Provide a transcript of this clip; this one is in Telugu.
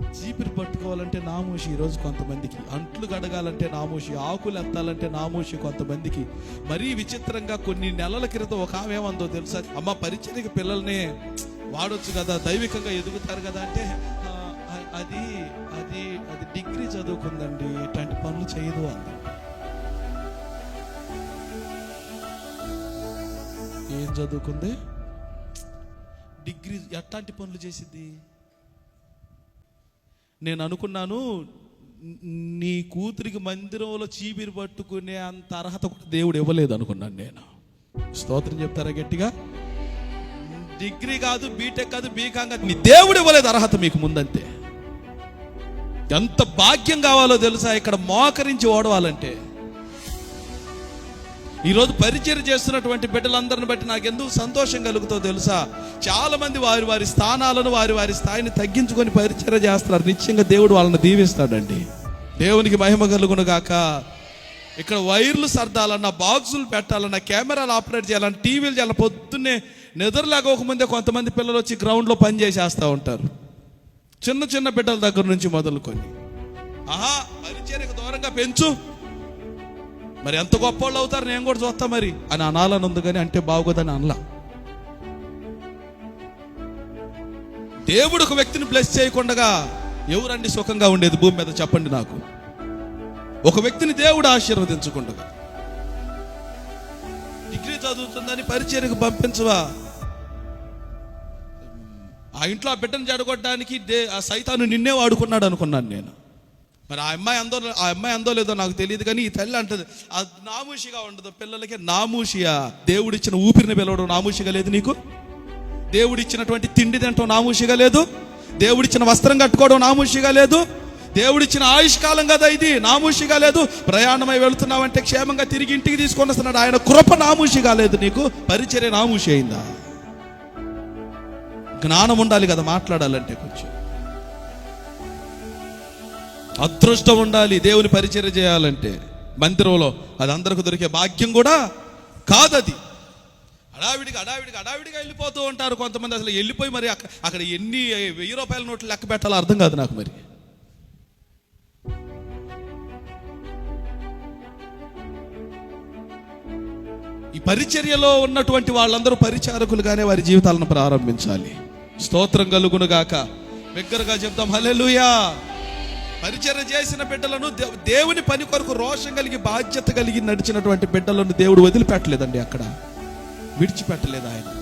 చీపిరి పట్టుకోవాలంటే నామోషి ఈరోజు కొంతమందికి. అంట్లు గడగాలంటే నామోషి ఆకులు ఎత్తాలంటే నామోషి కొంతమందికి. మరీ విచిత్రంగా కొన్ని నెలల క్రితం ఒక ఆమె ఏమందో తెలుసా? అమ్మ పరిచయకి పిల్లల్ని వాడొచ్చు కదా దైవికంగా ఎదుగుతారు కదా అంటే అది అది అది డిగ్రీ చదువుకుందండి ఇట్లాంటి పనులు చేయదు అంది. ఏం చదువుకుంది? డిగ్రీ ఎట్లాంటి పనులు చేసిద్ది? నేను అనుకున్నాను నీ కూతురికి మందిరంలో చీపిరి పట్టుకునే అంత అర్హత కూడా దేవుడు ఇవ్వలేదు అనుకున్నాను నేను. స్తోత్రం చెప్తారా గట్టిగా? డిగ్రీ కాదు బీటెక్ కాదు బీకాం కాదు నీ దేవుడు ఇవ్వలేదు అర్హత మీకు ముందంతే ఎంత భాగ్యం కావాలో తెలుసా? ఇక్కడ మోకరించి ఓడవాలంటే. ఈరోజు పరిచయం చేస్తున్నటువంటి బిడ్డలందరిని బట్టి నాకు ఎందుకు సంతోషం కలుగుతో తెలుసా? చాలా మంది వారి వారి స్థానాలను వారి వారి స్థాయిని తగ్గించుకొని పరిచయం చేస్తున్నారు. నిశ్చయంగా దేవుడు వాళ్ళని దీవిస్తాడండి. దేవునికి మహిమ కలుగును గాక. ఇక్కడ వైర్లు సర్దాలన్నా బాక్సులు పెట్టాలన్నా కెమెరాలు ఆపరేట్ చేయాలన్నా టీవీలు చేయాలి పొద్దున్నే నిద్రలేక ముందే కొంతమంది పిల్లలు వచ్చి గ్రౌండ్లో పని చేసేస్తూ ఉంటారు. చిన్న చిన్న బిడ్డల దగ్గర నుంచి మొదలుకొని. ఆహా పరిచయకు దూరంగా పెంచు. మరి ఎంత గొప్ప వాళ్ళు అవుతారు? నేను కూడా చూస్తా మరి. అని అనాలని ఉంది కానీ అంటే బాగోదని అనలా. దేవుడు ఒక వ్యక్తిని బ్లెస్ చేయకుండా ఎవరండి సుఖంగా ఉండేది? భూమి మీద చెప్పండి నాకు. ఒక వ్యక్తిని దేవుడు ఆశీర్వదించకుండా డిగ్రీ చదువుతుందని పరిచయకు పంపించవా? ఆ ఇంట్లో ఆ బిడ్డను జడగొట్టడానికి దే ఆ సైతాను నిన్నే వాడుకున్నాడు అనుకున్నాను నేను. మరి ఆ అమ్మాయి అందో ఆ అమ్మాయి అందో లేదో నాకు తెలియదు కానీ ఈ తల్లి అంటది అది నామూషిగా ఉండదు పిల్లలకి నామూషియా. దేవుడిచ్చిన ఊపిరిని పిలవడం నామూషిగా లేదు నీకు? దేవుడిచ్చినటువంటి తిండి తినటం నామూషిగా లేదు? దేవుడిచ్చిన వస్త్రం కట్టుకోవడం నామూషిగా లేదు? దేవుడిచ్చిన ఆయుష్కాలం కదా ఇది నామూషిగా లేదు? ప్రయాణమై వెళుతున్నావంటే క్షేమంగా తిరిగి ఇంటికి తీసుకొని వస్తున్నాడు. ఆయన కృప నామూషిగా లేదు నీకు? పరిచర్య నామూషి అయిందా? జ్ఞానం ఉండాలి కదా మాట్లాడాలంటే కొంచెం. అదృష్టం ఉండాలి దేవుని పరిచర్య చేయాలంటే. మందిరంలో అది అందరికి దొరికే భాగ్యం కూడా కాదది. అడావిడికి అడావిడికి అడావిడిగా వెళ్ళిపోతూ ఉంటారు కొంతమంది. అసలు వెళ్ళిపోయి మరి అక్కడ ఎన్ని వెయ్యి రూపాయల నోట్లు లెక్క పెట్టాలో అర్థం కాదు నాకు మరి. ఈ పరిచర్యలో ఉన్నటువంటి వాళ్ళందరూ పరిచారకులుగానే వారి జీవితాలను ప్రారంభించాలి. స్తోత్రం కలుగును గాక. బిగ్గరగా చెప్తాం హల్లెలూయా. పరిచర్య చేసిన బిడ్డలను దేవుని పని కొరకు రోషం కలిగి బాధ్యత కలిగి నడిచినటువంటి బిడ్డలను దేవుడు వదిలిపెట్టలేదండి అక్కడ. విడిచిపెట్టలేదు ఆయన.